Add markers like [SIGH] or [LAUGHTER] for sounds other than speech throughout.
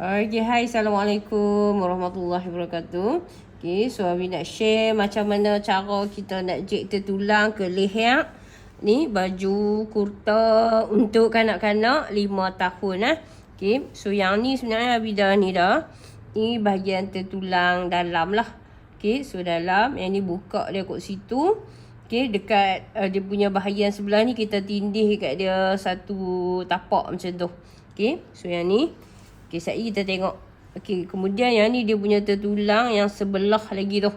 Okay, hai. Assalamualaikum warahmatullahi wabarakatuh. Okay, so Abi nak share macam mana cara kita nak jek tertulang ke leher. Ni baju kurta untuk kanak-kanak 5 tahun lah. Okay, so yang ni sebenarnya Abi dah ni dah. Ni bahagian tertulang dalam lah. Okay, so dalam. Yang ni buka dia kat situ. Okay, dekat uh, dia punya bahagian sebelah ni kita tindih kat dia satu tapak macam tu. Okay, so yang ni. Okay, sekejap kita tengok. Okay, kemudian yang ni dia punya tertulang yang sebelah lagi tu.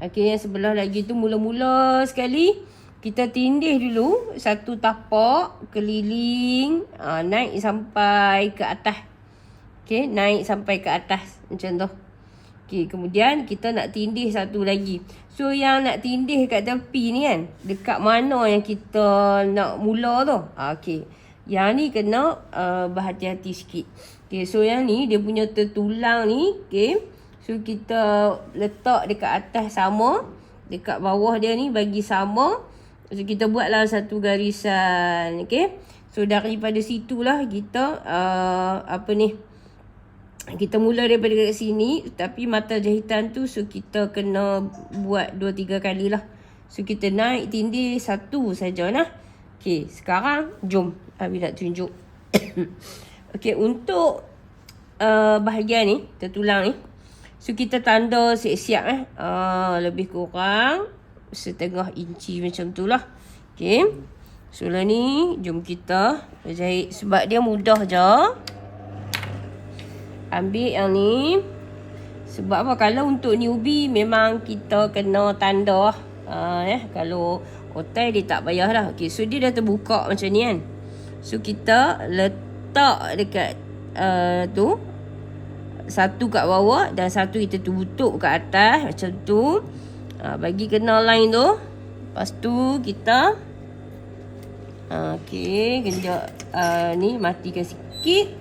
Okay, yang sebelah lagi tu mula-mula sekali. Kita tindih dulu satu tapak keliling. Uh, naik sampai ke atas. Okay, naik sampai ke atas. Macam tu. Okay, kemudian kita nak tindih satu lagi. So, yang nak tindih kat tepi ni kan. Dekat mana yang kita nak mula tu. Okay. Yang ni kena uh, berhati-hati sikit. Okay, so yang ni dia punya tertulang ni. Okay. So, kita letak dekat atas sama. Dekat bawah dia ni bagi sama. So, kita buatlah satu garisan. Okay. So, daripada situlah kita uh, apa ni. Kita mula daripada kat sini. Tapi mata jahitan tu so kita kena buat dua tiga kali lah. So, kita naik tindih satu saja lah. Okay, sekarang jom. Abi nak tunjuk. [COUGHS] okay, untuk uh, bahagian ni, tertulang ni. So, kita tanda siap-siap eh. Uh, lebih kurang setengah inci macam tu lah. Okay. So, lah ni, jom kita jahit. Sebab dia mudah je. Ambil yang ni. Sebab apa? Kalau untuk newbie, memang kita kena tanda lah. Uh, eh. Kalau hotel, dia tak payah lah. Okay, so dia dah terbuka macam ni kan. So, kita letak dekat uh, tu. Satu kat bawah dan satu kita tutup kat atas macam tu. Uh, bagi kena line tu. Lepas tu, kita... Uh, okay, kejap uh, ni matikan sikit.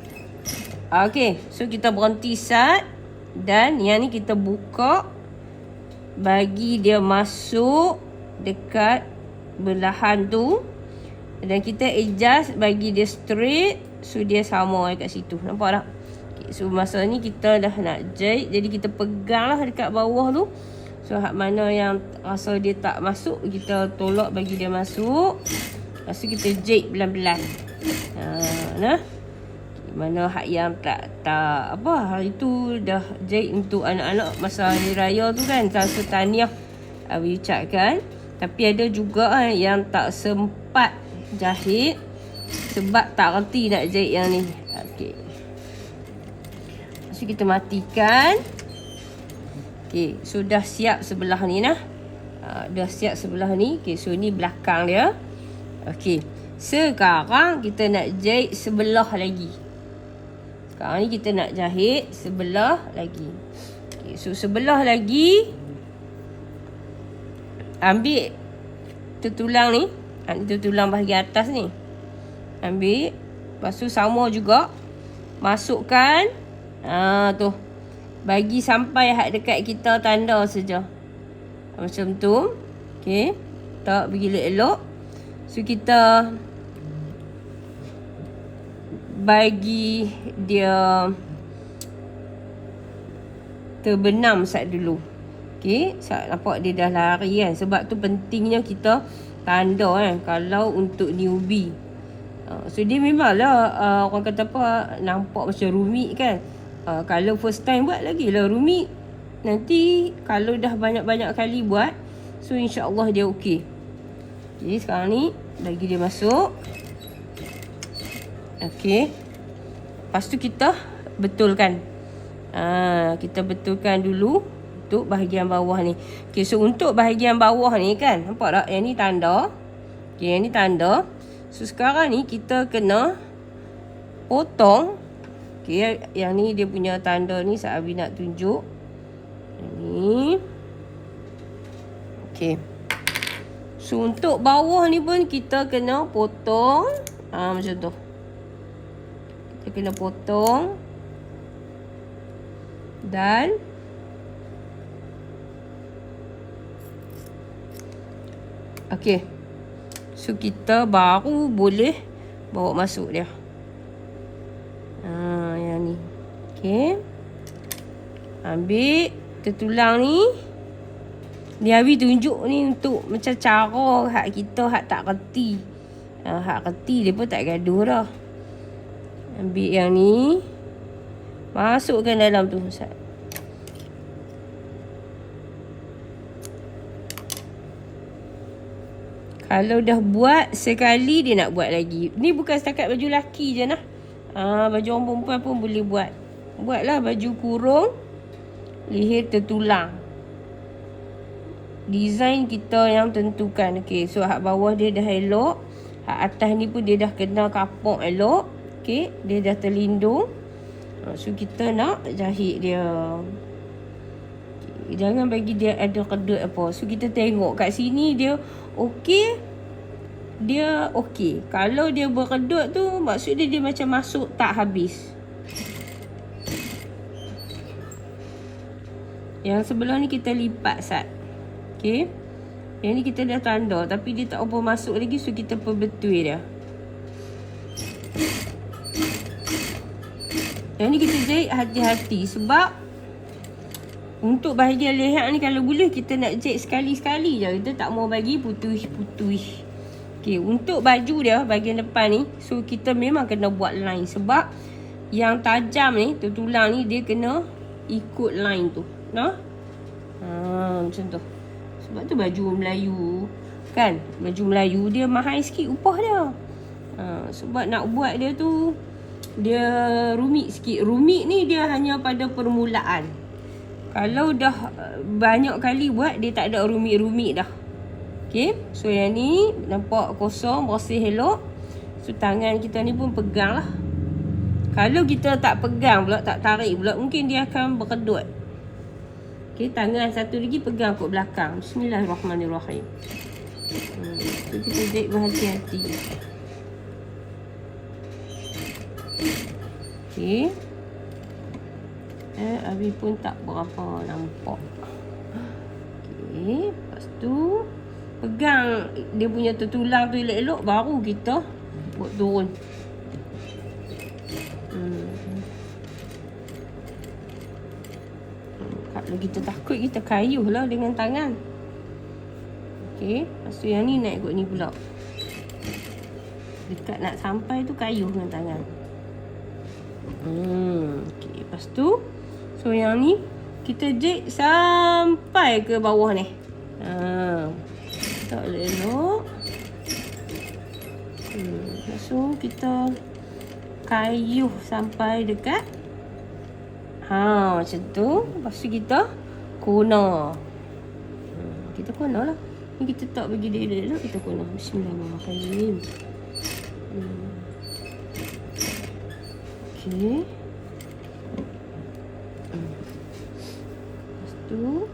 Okay, so kita berhenti sat. Dan yang ni kita buka. Bagi dia masuk dekat belahan tu. Dan kita adjust bagi dia straight. So dia sama dekat situ. Nampak tak? Okay, so masa ni kita dah nak jahit. Jadi kita pegang lah dekat bawah tu. So hak mana yang rasa dia tak masuk. Kita tolak bagi dia masuk. Lepas tu kita jahit pelan-pelan. Ha, nah mana hak yang tak tak apa hari tu dah jahit untuk anak-anak masa hari raya tu kan rasa tahniah Abi ucapkan tapi ada juga eh, yang tak sempat jahit sebab tak reti nak jahit yang ni. Okey. So kita matikan. Okey sudah so siap sebelah ni nah. Uh, dah siap sebelah ni. Okey so ni belakang dia. Okey sekarang kita nak jahit sebelah lagi. Sekarang ni kita nak jahit sebelah lagi. Okay, so sebelah lagi ambil tertulang ni. Tertulang bahagian atas ni. Ambil. Lepas tu sama juga. Masukkan. Ha, tu. Bagi sampai hak dekat kita tanda saja. Macam tu. Okay. Tak pergi elok-elok. So kita bagi dia terbenam saat dulu. Okey, saat nampak dia dah lari kan. Sebab tu pentingnya kita tanda kan kalau untuk newbie. Uh, so dia memanglah uh, orang kata apa nampak macam rumit kan. Uh, kalau first time buat lagi lah rumit. Nanti kalau dah banyak-banyak kali buat so insya-Allah dia okey. Okey, sekarang ni bagi dia masuk. Okey. Lepas tu kita betulkan. Ha, kita betulkan dulu untuk bahagian bawah ni. Okey, so untuk bahagian bawah ni kan, nampak tak? Yang ni tanda. Okey, yang ni tanda. So sekarang ni kita kena potong. Okey, yang ni dia punya tanda ni saya Abi nak tunjuk. Ini. Okey. So untuk bawah ni pun kita kena potong. Ha, macam tu. Kita kena potong. Dan. Okey. So, kita baru boleh bawa masuk dia. Ha, yang ni. Okey. Ambil tertulang ni. Dia tunjuk ni untuk macam cara hak kita hak tak reti. Ha, hak reti dia pun tak gaduh dah. Ambil yang ni. Masukkan dalam tu. Kalau dah buat sekali dia nak buat lagi. Ni bukan setakat baju laki je nah. Ha, baju orang perempuan pun boleh buat. Buatlah baju kurung. Leher tertulang. Design kita yang tentukan. Okay, so hak bawah dia dah elok. Hak atas ni pun dia dah kena kapok elok. Okay, dia dah terlindung. Ha, so kita nak jahit dia. Jangan bagi dia ada kedut apa. So kita tengok kat sini dia okey. Dia okey. Kalau dia berkedut tu maksudnya dia macam masuk tak habis. Yang sebelah ni kita lipat sat. Okey. Yang ni kita dah tanda tapi dia tak apa masuk lagi so kita perbetul dia. Yang ni kita jahit hati-hati sebab untuk bahagian leher ni kalau boleh kita nak jahit sekali-sekali je. Kita tak mau bagi putus-putus. Okay, untuk baju dia bahagian depan ni. So kita memang kena buat line. Sebab yang tajam ni, tulang ni dia kena ikut line tu. Nah? Ha, macam tu. Sebab tu baju Melayu. Kan? Baju Melayu dia mahal sikit upah dia. Ha, sebab nak buat dia tu dia rumit sikit. Rumit ni dia hanya pada permulaan. Kalau dah banyak kali buat dia tak ada rumit-rumit dah. Okey. So yang ni nampak kosong, bersih elok. So tangan kita ni pun pegang lah. Kalau kita tak pegang pula, tak tarik pula, mungkin dia akan berkedut. Okey, tangan satu lagi pegang kat belakang. Bismillahirrahmanirrahim. Hmm, so kita jahit berhati-hati. Okey. Eh, Abi pun tak berapa nampak. Okey, lepas tu pegang dia punya tertulang tu elok-elok baru kita buat turun. Hmm. Kalau kita takut kita kayuh lah dengan tangan. Okey, lepas tu yang ni naik kot ni pula. Dekat nak sampai tu kayuh dengan tangan. Hmm, okey, lepas tu So yang ni kita jek sampai ke bawah ni. Ha. Tak elok. Hmm. So kita kayuh sampai dekat Ha macam tu. Lepas tu kita kuna. Hmm. Kita kuna lah. Ni kita tak bagi dia elok kita kuna. Bismillahirrahmanirrahim. Hmm. Okay. tu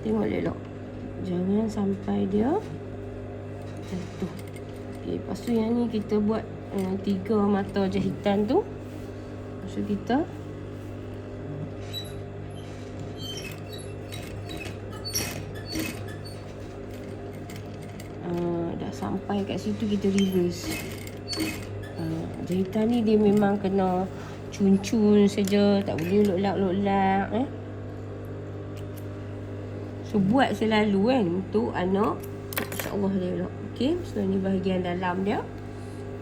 Tengok elok Jangan sampai dia Jatuh. Okay, Lepas tu yang ni kita buat uh, Tiga mata jahitan tu. Lepas tu kita Dah sampai kat situ kita reverse. Uh, Jahitan ni dia memang kena cun-cun saja tak boleh lok-lak-lok-lak eh so buat selalu kan untuk anak. Insyaallah dia elok. Okey so ni bahagian dalam dia.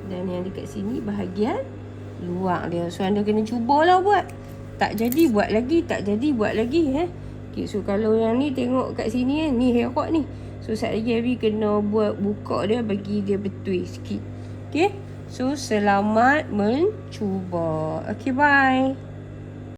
Dan yang dekat sini bahagian luar dia. So anda kena cubalah buat. Tak jadi buat lagi. Tak jadi buat lagi eh. Okey so kalau yang ni tengok kat sini kan ni herok ni. So sat lagi Abi kena buat buka dia bagi dia betul sikit. Okey So, selamat mencuba. Okay, bye.